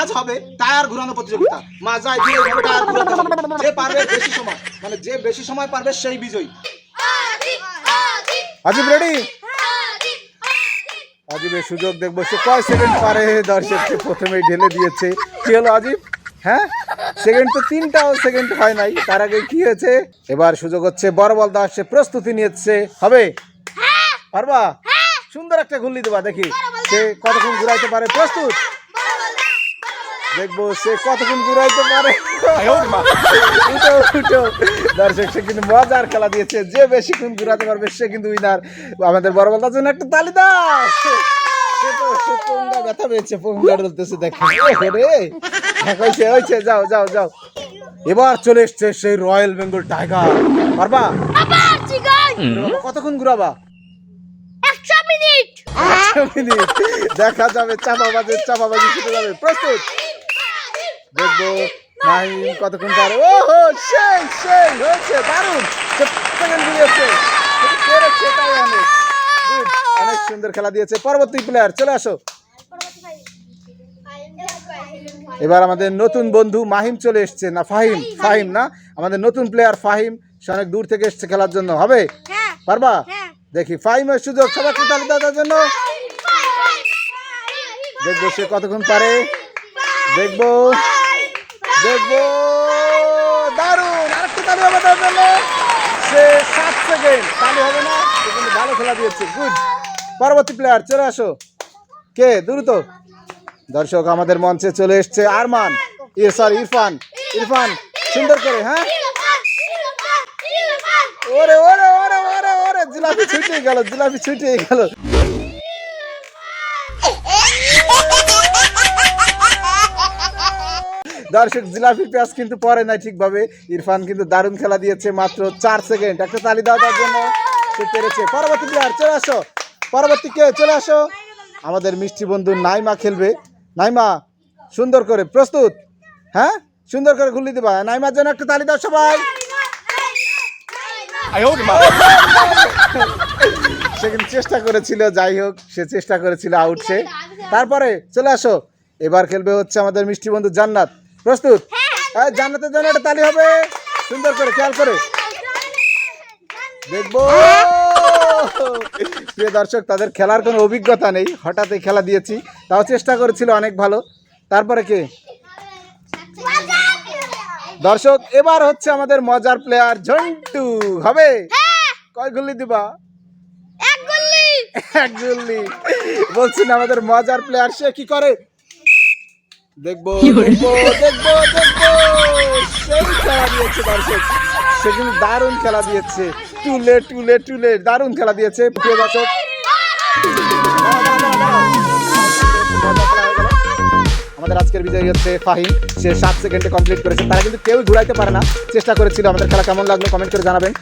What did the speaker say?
আজ হবে টায়ার ঘোরানো প্রতিযোগিতা। টায়ার ঘোরাতে হবে। যে পারবে বেশি সময়। মানে যে বেশি সময় পারবে সেই বিজয়ী। আজিব রেডি? আজিবের সুযোগ দেখব সে কয় সেকেন্ড পারে দর্শককে প্রথমেই ঢেলে দিয়েছে। কি হলো আজিব? হ্যাঁ? সেকেন্ড তো তিনটাও সেকেন্ড হয় নাই। তার আগে কি হয়েছে? এবার সুযোগ হচ্ছে বড় বল দাস সে প্রস্তুতি নিয়েছে। হবে? পারবা? সুন্দর একটা ঘুরলি দেবা দেখি। সে কতক্ষণ ঘুরাইতে পারে? প্রস্তুত? দেখব সে কতক্ষণ ঘুরাইতে পারে। উঠো উঠো। দর্শক সে কিন্তু মজার খেলা দিয়েছে। যে বেশিক্ষণ ঘুরাতে পারবে সে কিন্তু উইনার আমাদের বড় বলতার জন্য একটা তালি দাও। সে পোঙ্গা ব্যথা পেয়েছে পোঙ্গা ডলতেছে দেখো রে হয়েছে হয়েছে যাও যাও যাও। এবার চলে এসছে সেই রয়্যাল বেঙ্গল টাইগার পারবা? কতক্ষণ ঘুরাবা? মিনিট। দেখা যাবে চাপাবাজে চাপাবাজি শিখে যাবে প্রস্তুত। দেখব নাহিম কতক্ষণ পারে। ও হো সেই সেই হয়েছে দারুণ। সেকেন্ড তাই অনেক। অনেক সুন্দর খেলা দিয়েছে। পরবর্তী প্লেয়ার চলে আসো। এবার আমাদের নতুন বন্ধু মাহিম চলে এসছে। না ফাহিম ফাহিম না? আমাদের নতুন প্লেয়ার ফাহিম সে অনেক দূর থেকে এসছে খেলার জন্য। হবে? পারবা? দেখি ফাহিমের সুযোগ সবাইকে তালি দেওয়ার জন্য। দেখব সে কতক্ষণ পারে। দেখব। দেখব। দারুণ। আরেকটা তালি হবে তার জন্য। সে সাত সেকেন্ড তালি হবে না কিন্তু ভালো খেলা দিয়েছে। গুড পরবর্তী প্লেয়ার চলে আসো। কে? দ্রুত। দর্শক, আমাদের মঞ্চে চলে এসছে আরমান। সরি ইরফান। ইরফান, সুন্দর করে হ্যাঁ? ওরে ওরে ওরে ওরে ওরে, জিলাপি ছুটে গেল, জিলাপি ছুটে গেল। দর্শক জিলাপি পেঁয়াজ কিন্তু পরে নাই ঠিকভাবে। ইরফান কিন্তু দারুণ খেলা দিয়েছে মাত্র চার সেকেন্ড। একটা তালি দেওয়া তার জন্য। সে পেরেছে। পরবর্তী প্লেয়ার চলে আসো। পরবর্তী কে? চলে আসো। আমাদের মিষ্টি বন্ধু নাইমা খেলবে। নাইমা সুন্দর করে প্রস্তুত। হ্যাঁ? সুন্দর করে ঘুরলি দিবা। নাইমার জন্য একটা তালি দাও সবাই। সে কিন্তু চেষ্টা করেছিল যাই হোক সে চেষ্টা করেছিল আউট সে তারপরে চলে আসো। এবার খেলবে হচ্ছে আমাদের মিষ্টি বন্ধু জান্নাত। প্রস্তুত? হ্যাঁ জান্নাতের জন্য একটা তালি হবে। সুন্দর করে খেয়াল করে। দেখব। প্রিয় দর্শক তাদের খেলার কোনো অভিজ্ঞতা নেই। হঠাৎই খেলা দিয়েছি। তাও চেষ্টা করেছিল অনেক ভালো। তারপরে কে? দর্শক এবার হচ্ছে আমাদের মজার প্লেয়ার ঝন্টু। হবে? কয় গুলি দিবা? এক গুল্লি। বলছি না আমাদের মজার প্লেয়ার সে কি করে? দেখব দেখব দেখব দেখব। সেই খেলা দিয়েছে দর্শক। সে কিন্তু দারুণ খেলা দিয়েছে। টুলে টুলে টুলে। দারুণ খেলা দিয়েছে প্রিয় দর্শক। আমাদের আজকের বিজয়ী হচ্ছে ফাহিম। সে সাত সেকেন্ডে কমপ্লিট করেছে। তারা কিন্তু কেউ ঘুরাইতে পারে না। চেষ্টা করেছিল আমাদের খেলা কেমন লাগল কমেন্ট করে জানাবেন।